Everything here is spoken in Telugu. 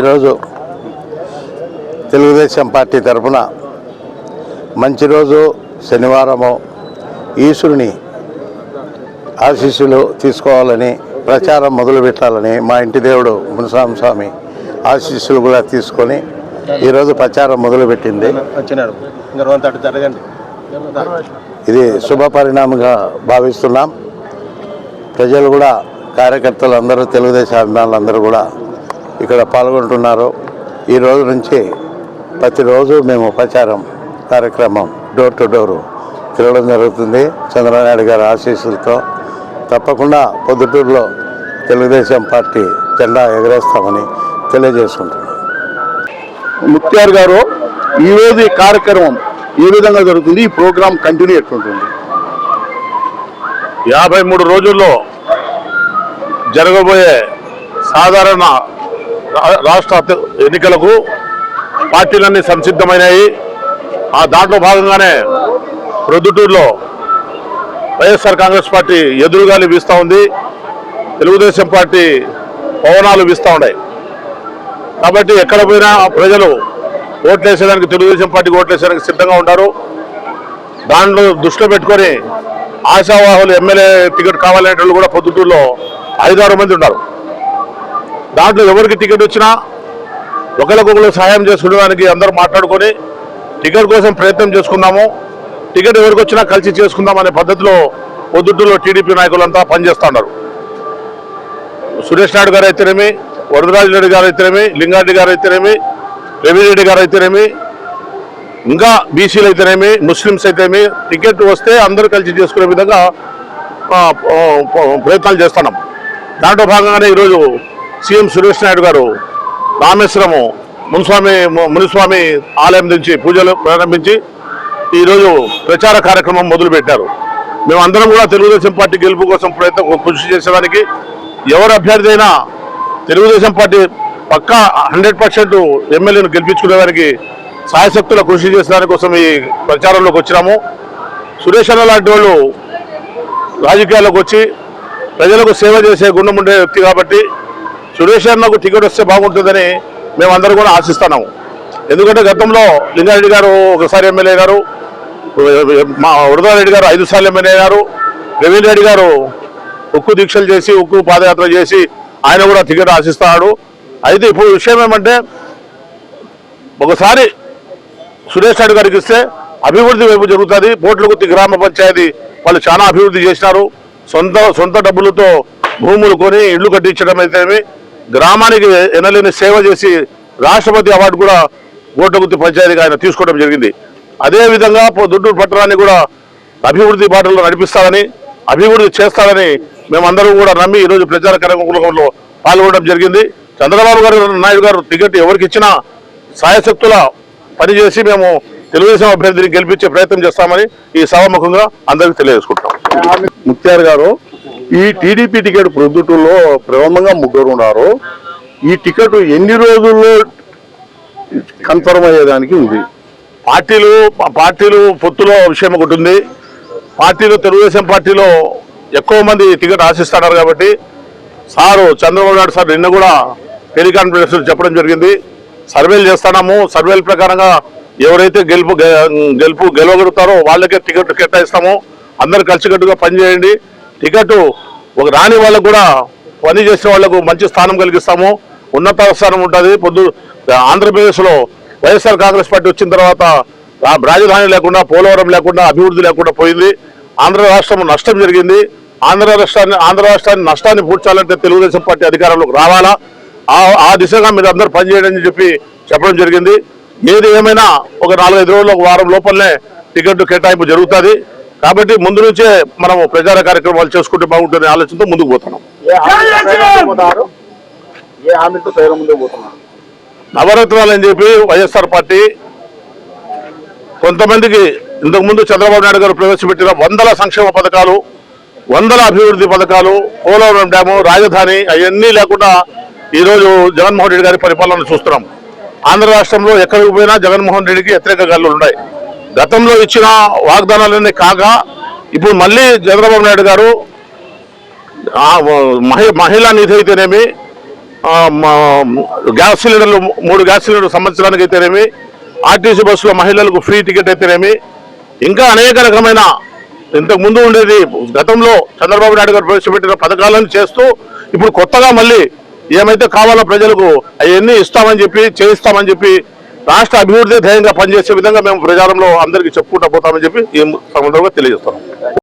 ఈరోజు తెలుగుదేశం పార్టీ తరఫున మంచి రోజు శనివారము ఈశ్వరుని ఆశీస్సులు తీసుకోవాలని ప్రచారం మొదలు పెట్టాలని మా ఇంటి దేవుడు మునస్వామి స్వామి ఆశీస్సులు కూడా తీసుకొని ఈరోజు ప్రచారం మొదలుపెట్టింది ఇది శుభ పరిణామంగా భావిస్తున్నాం. ప్రజలు కూడా కార్యకర్తలు అందరూ తెలుగుదేశం అభిమానులు అందరూ కూడా ఇక్కడ పాల్గొంటున్నారు. ఈ రోజు నుంచి ప్రతిరోజు మేము ప్రచారం కార్యక్రమం డోర్ టు డోరు తిరగడం జరుగుతుంది. చంద్రనాయుడు గారి ఆశీస్సులతో తప్పకుండా పొద్దుటూరులో తెలుగుదేశం పార్టీ జెండా ఎగరేస్తామని తెలియజేసుకుంటున్నాం. ముక్తార్ గారు ఈ రోజు ఈ కార్యక్రమం ఏ విధంగా జరుగుతుంది? ఈ ప్రోగ్రాం కంటిన్యూ ఎట్లుంటుంది? యాభై మూడు రోజుల్లో జరగబోయే సాధారణ రాష్ట్ర ఎన్నికలకు పార్టీలన్నీ సంసిద్ధమైనాయి. ఆ దాంట్లో భాగంగానే ప్రొద్దుటూరులో వైఎస్ఆర్ కాంగ్రెస్ పార్టీ ఎదురుగాలి వీస్తూ ఉంది. తెలుగుదేశం పార్టీ పవనాలు వీస్తూ ఉన్నాయి. కాబట్టి ఎక్కడ పోయినా ప్రజలు ఓట్లేసేదానికి తెలుగుదేశం పార్టీకి ఓట్లేసేదానికి సిద్ధంగా ఉన్నారు దాంట్లో దృష్టిలో పెట్టుకొని ఆశావాహులు ఎమ్మెల్యే టికెట్ కావాలనేటోళ్ళు కూడా పొద్దుటూరులో ఐదారు మంది ఉన్నారు. దాంట్లో ఎవరికి టికెట్ వచ్చినా ఒకరికొకరు సహాయం చేసుకోవడానికి అందరూ మాట్లాడుకొని టికెట్ కోసం ప్రయత్నం చేసుకున్నాము. టికెట్ ఎవరికి వచ్చినా కలిసి చేసుకుందాం అనే పద్ధతిలో పొద్దుటూరులో టీడీపీ నాయకులంతా పనిచేస్తున్నారు. సురేష్ నాయుడు గారు అయితేనేమి వరదరాజు రెడ్డి గారు అయితేనేమి లింగారెడ్డి గారు అయితేనేమి రెడ్డి గారు అయితేనేమి ఇంకా బీసీలు అయితేనేమి ముస్లిమ్స్ అయితేనేమి టికెట్ వస్తే అందరూ కలిసి చేసుకునే విధంగా ప్రయత్నాలు చేస్తున్నాం. దాంట్లో భాగంగానే ఈరోజు సీఎం సురేష్ నాయుడు గారు రామేశ్వరము మున్స్వామి మునిస్వామి ఆలయం నుంచి పూజలు ప్రారంభించి ఈరోజు ప్రచార కార్యక్రమం మొదలుపెట్టారు. మేమందరం కూడా తెలుగుదేశం పార్టీ గెలుపు కోసం ప్రయత్నం కృషి చేసేదానికి ఎవరు అభ్యర్థి అయినా తెలుగుదేశం పార్టీ పక్కా హండ్రెడ్ పర్సెంట్ ఎమ్మెల్యేను గెలిపించుకునేదానికి సాయశక్తుల కృషి చేసేదానికోసం ఈ ప్రచారంలోకి వచ్చినాము. సురేష్ అన్న లాంటి వాళ్ళు రాజకీయాల్లోకి వచ్చి ప్రజలకు సేవ చేసే గుణం ఉండే వ్యక్తి కాబట్టి సురేష్ అన్నకు టికెట్ వస్తే బాగుంటుందని మేమందరం కూడా ఆశిస్తున్నాము. ఎందుకంటే గతంలో లింగారెడ్డి గారు ఒకసారి ఎమ్మెల్యే గారు మా వరదారెడ్డి గారు ఐదు సార్లు ఎమ్మెల్యే గారు రవీంద్ర రెడ్డి గారు ఉక్కు దీక్షలు చేసి ఉక్కు పాదయాత్ర చేసి ఆయన కూడా టికెట్ ఆశిస్తున్నాడు. అయితే ఇప్పుడు విషయం ఏమంటే ఒకసారి సురేష్ రెడ్డి గారికి ఇస్తే అభివృద్ధి వైపు జరుగుతుంది. పోట్లగుత్తి గ్రామ పంచాయతీ వాళ్ళు చాలా అభివృద్ధి చేసినారు. సొంత సొంత డబ్బులతో భూములు కొని ఇళ్ళు కట్టించడం అయితేనేమి గ్రామానికి ఎనలేని సేవ చేసి రాష్ట్రపతి అవార్డు కూడా గోటగుత్తి పంచాయతీకి ఆయన తీసుకోవడం జరిగింది. అదేవిధంగా దుడ్డూరు పట్టణాన్ని కూడా అభివృద్ధి బాటలో నడిపిస్తారని అభివృద్ధి చేస్తారని మేమందరం కూడా నమ్మి ఈరోజు ప్రచార కార్యక్రమంలో పాల్గొనడం జరిగింది. చంద్రబాబు గారు నాయుడు గారు టికెట్ ఎవరికి ఇచ్చినా సాయశక్తుల పనిచేసి మేము తెలుగుదేశం అభ్యర్థిని గెలిపించే ప్రయత్నం చేస్తామని ఈ సభాముఖంగా అందరికీ తెలియజేసుకుంటాం ముక్తార్ గారు ఈ టీడీపీ టికెట్ ప్రొద్దుటూరులో ప్రథమంగా ముగ్గురు ఉన్నారు. ఈ టికెట్ ఎన్ని రోజుల్లో కన్ఫర్మ్ అయ్యేదానికి ఉంది? పార్టీలు పార్టీలు పొత్తులో విషయం ఒకటి ఉంది. పార్టీలో తెలుగుదేశం పార్టీలో ఎక్కువ మంది టికెట్ ఆశిస్తున్నారు కాబట్టి సారు చంద్రబాబు నాయుడు సార్ నిన్న కూడా టెలికాన్ఫరెన్స్ చెప్పడం జరిగింది. సర్వేలు చేస్తున్నాము. సర్వేల ప్రకారంగా ఎవరైతే గెలుపు గె- గెలుపు గెలవగలుగుతారో వాళ్ళకే టికెట్ కేటాయిస్తాము. అందరు కలిసికట్టుగా పనిచేయండి. టికెట్ ఒక రాని వాళ్ళకు కూడా పని చేసిన వాళ్ళకు మంచి స్థానం కలిగిస్తాము. ఉన్నత స్థానం ఉంటుంది. పొద్దు ఆంధ్రప్రదేశ్లో వైఎస్ఆర్ కాంగ్రెస్ పార్టీ వచ్చిన తర్వాత రాజధాని లేకుండా పోలవరం లేకుండా అభివృద్ధి లేకుండా పోయింది. ఆంధ్ర రాష్ట్రం నష్టం జరిగింది. ఆంధ్ర రాష్ట్రాన్ని ఆంధ్ర రాష్ట్రాన్ని నష్టాన్ని పూడ్చాలంటే తెలుగుదేశం పార్టీ అధికారంలోకి రావాలా? ఆ ఆ దిశగా మీరు అందరూ పనిచేయడని చెప్పి చెప్పడం జరిగింది. ఏది ఏమైనా ఒక నాలుగైదు రోజులు ఒక వారం లోపలనే టికెట్ కేటాయింపు జరుగుతుంది. కాబట్టి ముందు నుంచే మనము ప్రచార కార్యక్రమాలు చేసుకుంటే బాగుంటుంది ఆలోచనతో ముందుకు పోతున్నాం. నవరత్నాలు అని చెప్పి వైఎస్ఆర్ పార్టీ కొంతమందికి ఇంతకుముందు చంద్రబాబు నాయుడు గారు ప్రవేశపెట్టిన వందల సంక్షేమ పథకాలు వందల అభివృద్ధి పథకాలు పోలవరం డ్యాము రాజధాని అవన్నీ లేకుండా ఈరోజు జగన్మోహన్ రెడ్డి గారి పరిపాలన చూస్తున్నాం. ఆంధ్ర రాష్ట్రంలో ఎక్కడికి పోయినా జగన్మోహన్ రెడ్డికి వ్యతిరేక గాలు ఉన్నాయి. గతంలో ఇచ్చిన వాగ్దానాలన్నీ కాక ఇప్పుడు మళ్ళీ చంద్రబాబు నాయుడు గారు మహి- మహిళా నిధి అయితేనేమి గ్యాస్ సిలిండర్లు మూడు గ్యాస్ సిలిండర్లు సంవత్సరానికి అయితేనేమి ఆర్టీసీ బస్సులో మహిళలకు ఫ్రీ టికెట్ అయితేనేమి ఇంకా అనేక రకమైన ఇంతకు ముందు ఉండేది గతంలో చంద్రబాబు నాయుడు గారు ప్రవేశపెట్టిన పథకాలను చేస్తూ ఇప్పుడు కొత్తగా మళ్ళీ ఏమైతే కావాలో ప్రజలకు అవన్నీ ఇస్తామని చెప్పి చేయిస్తామని చెప్పి రాష్ట్ర అభివృద్ధి ధ్యేయంగా పనిచేసే విధంగా మేము ప్రచారంలో అందరికీ చెప్పుకుంటా పోతామని చెప్పి ఈ సందర్భంగా తెలియజేస్తాం